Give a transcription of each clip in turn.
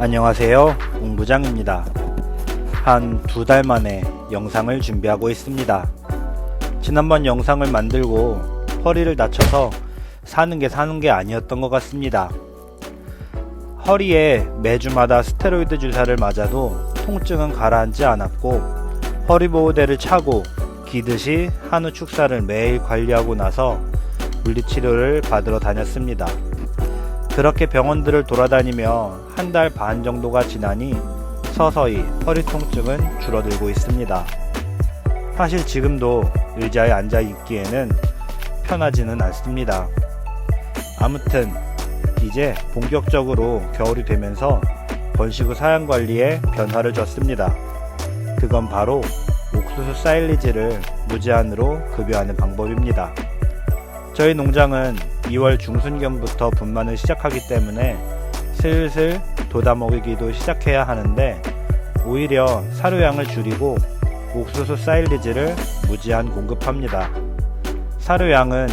안녕하세요. 웅부장입니다. 한 두 달 만에 영상을 준비하고 있습니다. 지난번 영상을 만들고 허리를 다쳐서 사는 게 사는 게 아니었던 것 같습니다. 허리에 매주마다 스테로이드 주사를 맞아도 통증은 가라앉지 않았고 허리 보호대를 차고 기듯이 한우 축사를 매일 관리하고 나서 물리치료를 받으러 다녔습니다. 그렇게 병원들을 돌아다니며 한 달 반 정도가 지나니 서서히 허리 통증은 줄어들고 있습니다. 사실 지금도 의자에 앉아 있기에는 편하지는 않습니다. 아무튼 이제 본격적으로 겨울이 되면서 번식후 사양 관리에 변화를 줬습니다. 그건 바로 옥수수 사일리지를 무제한으로 급여하는 방법입니다. 저희 농장은 2월 중순경부터 분만을 시작하기 때문에 슬슬 돋아 먹이기도 시작해야 하는데 오히려 사료양을 줄이고 옥수수 사일리지를 무제한 공급합니다. 사료양은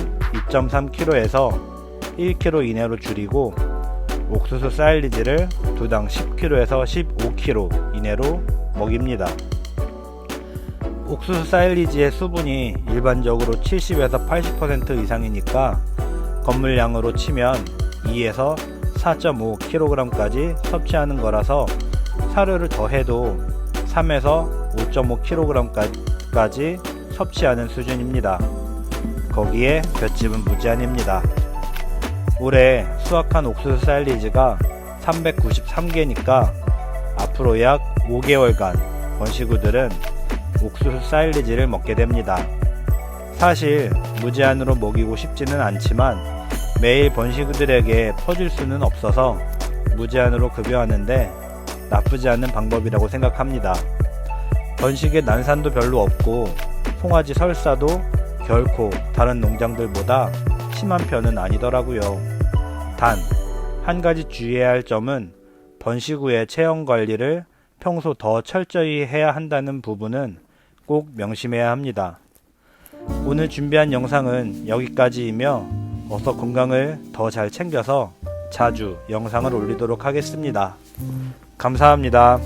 2.3kg에서 1kg 이내로 줄이고 옥수수 사일리지를 두당 10kg에서 15kg 이내로 먹입니다. 옥수수 사일리지의 수분이 일반적으로 70에서 80% 이상이니까 건물량으로 치면 2에서 4.5kg까지 섭취하는 거라서 사료를 더해도 3에서 5.5kg까지 섭취하는 수준입니다. 거기에 볏짚은 무제한입니다. 올해 수확한 옥수수 사일리지가 393개니까 앞으로 약 5개월간 번식우들은 옥수수 사일리지를 먹게 됩니다. 사실 무제한으로 먹이고 싶지는 않지만 매일 번식우들에게 퍼줄 수는 없어서 무제한으로 급여하는데 나쁘지 않은 방법이라고 생각합니다. 번식의 난산도 별로 없고 송아지 설사도 결코 다른 농장들보다 심한 편은 아니더라고요. 단, 한 가지 주의해야 할 점은 번식 후의 체형 관리를 평소 더 철저히 해야 한다는 부분은 꼭 명심해야 합니다. 오늘 준비한 영상은 여기까지이며 어서 건강을 더 잘 챙겨서 자주 영상을 올리도록 하겠습니다. 감사합니다.